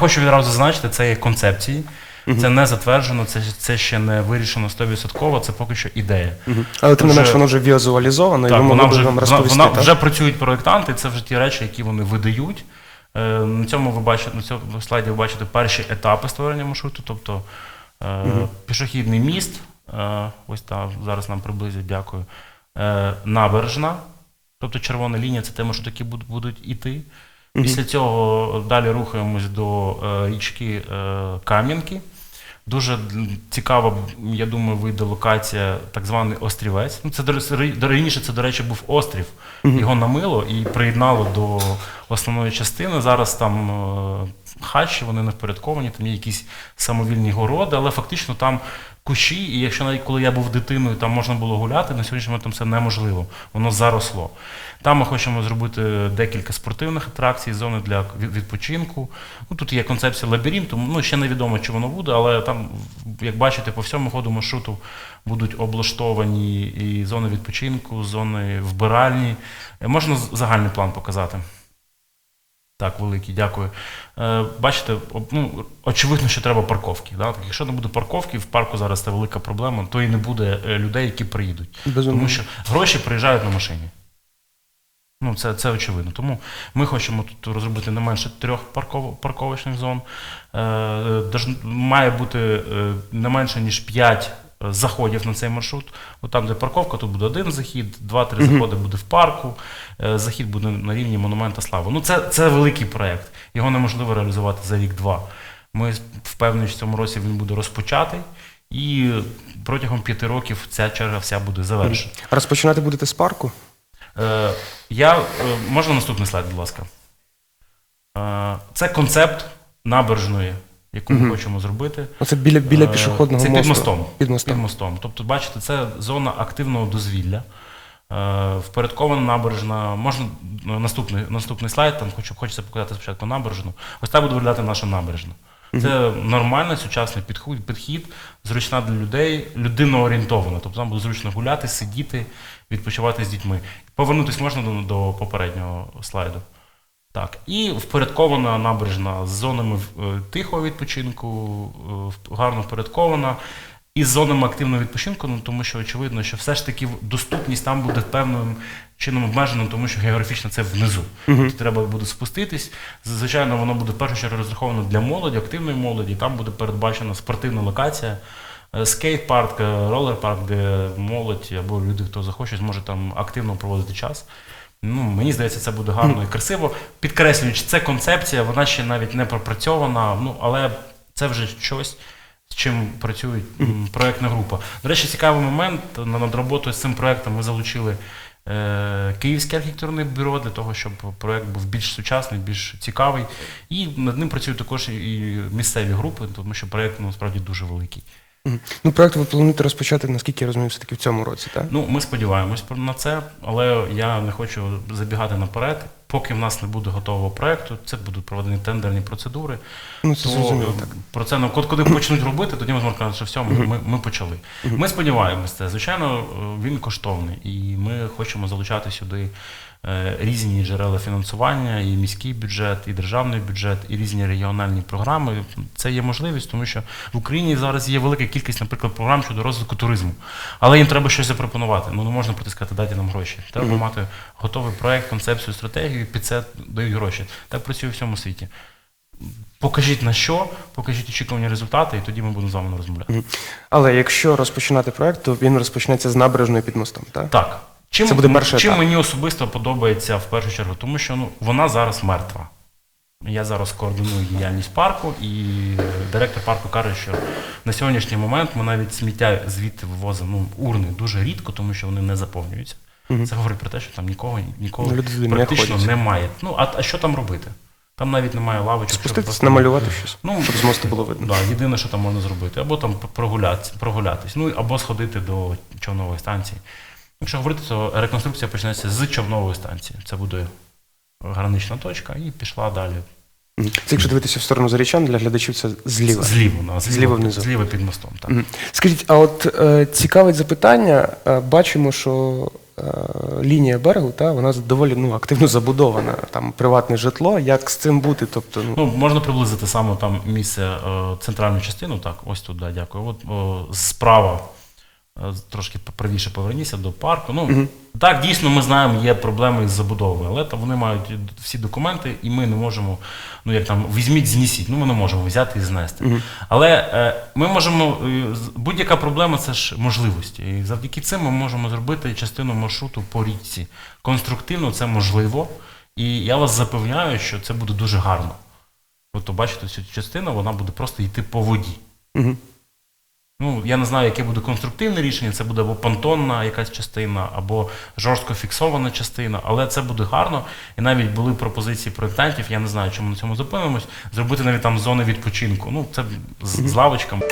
хочу відразу зазначити, це є концепції. Це не затверджено, це, це ще не вирішено 100%, це поки що ідея. Але тим не менш воно вже візуалізовано, і ви могли вже, нам розповісти. вона так? вже працюють проєктанти, це вже ті речі, які вони видають. Е, на цьому ви бачите, на цьому слайді ви бачите перші етапи створення маршруту, тобто е, пішохідний міст, е, ось там зараз нам приблизять, дякую. Е, набережна, тобто червона лінія, це те маршрут, які будуть, іти. Після цього далі рухаємось до е, річки е, Кам'янки. Дуже цікава, я думаю, вийде локація, так званий острівець. Ну, це до раніше це, до речі, був острів. Його намило і приєднало до основної частини. Зараз там е, хащі, вони не впорядковані, там є якісь самовільні городи, але фактично там кущі, і якщо навіть коли я був дитиною, там можна було гуляти, на сьогоднішній момент там це неможливо. Воно заросло. Там ми хочемо зробити декілька спортивних атракцій, зони для відпочинку. Ну, тут є концепція лабіринту, ну ще невідомо, чи воно буде, але там, як бачите, по всьому ходу маршруту будуть облаштовані і зони відпочинку, зони вбиральні. Е, Можна загальний план показати. Так, великий, дякую. Е, бачите, ну, очевидно, що треба парковки. Да? Так, якщо не буде парковки, в парку зараз це велика проблема, то і не буде е, людей, які приїдуть. Безумовно. Тому що гроші приїжджають на машині. Ну, це, це очевидно. Тому ми хочемо тут розробити не менше трьох парков, парковочних зон. Е, е, має бути е, не менше, ніж п'ять заходів на цей маршрут. От там, де парковка, тут буде один захід, два-три заходи буде в парку, е, захід буде на рівні Монумента Слави. Ну, це, це великий проєкт. Його неможливо реалізувати за рік-два. Ми впевнені, що в цьому році він буде розпочатий, і протягом п'яти років ця черга вся буде завершена. Розпочинати будете з парку? Е, я, е, можна наступний слайд, будь ласка. Е, це концепт набережної, яку ми хочемо зробити. Оце біля, біля Е, пішохідного це мосту. під мостом. Під мостом. Під мостом. Тобто, бачите, це зона активного дозвілля. Е, Впорядкована набережна. Можна ну, наступний, наступний слайд, там хочу, хочеться показати спочатку набережну. Ось так буде виглядати наша набережна. Це нормальний сучасний підхід, підхід, зручна для людей, людиноорієнтована. Тобто там буде зручно гуляти, сидіти, відпочивати з дітьми. Повернутися можна до, до попереднього слайду. Так, і впорядкована набережна з зонами е, тихого відпочинку, е, гарно впорядкована, і з зонами активного відпочинку, ну тому що очевидно, що все ж таки доступність там буде певним чином обмежена, тому що географічно це внизу. Тобто треба буде спуститись. Звичайно, воно буде в першу чергу розраховано для молоді, активної молоді. Там буде передбачена спортивна локація. е, Скейт-парк, ролер-парк, де молодь або люди, хто захоче, зможе там активно проводити час. Ну, мені здається, це буде гарно і красиво. Підкреслюючи, це концепція, вона ще навіть не пропрацьована, ну але це вже щось, з чим працює м, проектна група. До речі, цікавий момент над роботою з цим проектом ми залучили е, Київське архітектурне бюро для того, щоб проект був більш сучасний, більш цікавий. І над ним працюють також і місцеві групи, тому що проект ну, насправді дуже великий. Ну, проект ви плануєте розпочати, наскільки я розумію, все-таки в цьому році, так? Ну, ми сподіваємось на це, але я не хочу забігати наперед. Поки в нас не буде готового проекту, це будуть проведені тендерні процедури. Ну, це то зрозуміло, е, так. про це ну, коли почнуть робити, тоді ми зможемо казати, що все, ми, ми, ми почали. Ми сподіваємось це. Звичайно, е, він коштовний, і ми хочемо залучати сюди е, різні джерела фінансування, і міський бюджет, і державний бюджет, і різні регіональні програми. Це є можливість, тому що в Україні зараз є велика кількість, наприклад, програм щодо розвитку туризму. Але їм треба щось запропонувати. Ну не можна притискати, дайте нам гроші. Треба мати готовий проект, концепцію, стратегію, під це дають гроші. Так працює в всьому світі. Покажіть на що, покажіть очікувані результати, і тоді ми будемо з вами розмовляти. Але якщо розпочинати проект, то він розпочнеться з набережної під мостом, так? Так. Чим, Це буде перший чим етап. мені особисто подобається в першу чергу, тому що ну, вона зараз мертва. Я зараз координую діяльність парку, і директор парку каже, що на сьогоднішній момент ми навіть сміття звідти вивозимо ну, урни дуже рідко, тому що вони не заповнюються. Це говорить про те, що там нікого ніколи Ну, люди не практично немає. Ну, а, а що там робити? Там навіть немає лавочок. щоб Спуститись, просто- намалювати щось, Ну, щоб з мосту було видно. Да, єдине, що там можна зробити, або там прогулятися, прогулятись, ну або сходити до човнової станції. Якщо говорити, то реконструкція почнеться з човнової станції. Це буде гранична точка і пішла далі. Це якщо дивитися в сторону зарічан, для глядачів це зліва. Зліво, Зліва зліво, внизу. зліво під мостом. Так. Скажіть, а от е, цікавить запитання. Е, бачимо, що лінія берегу, та вона доволі ну, активно забудована. Там приватне житло. Як з цим бути? Тобто, ну, Ну, можна приблизити саме там місце, е, центральну частину, так, ось тут, да, дякую. От о, справа, е, трошки правіше поверніться до парку. Ну, так, дійсно, ми знаємо, є проблеми із забудовою, але там вони мають всі документи, і ми не можемо, ну як там, візьміть, знісіть. Ну, ми не можемо взяти і знести. Але е, ми можемо, е, будь-яка проблема це ж можливості. І завдяки цим ми можемо зробити частину маршруту по річці. Конструктивно це можливо. І я вас запевняю, що це буде дуже гарно. Тобто, бачите, цю частину вона буде просто йти по воді. Мгм. Ну, я не знаю, яке буде конструктивне рішення, це буде або понтонна якась частина, або жорстко фіксована частина, але це буде гарно. І навіть були пропозиції проєктантів, я не знаю, чому на цьому зупинимось, зробити навіть там зони відпочинку. Ну, це з, з лавочками.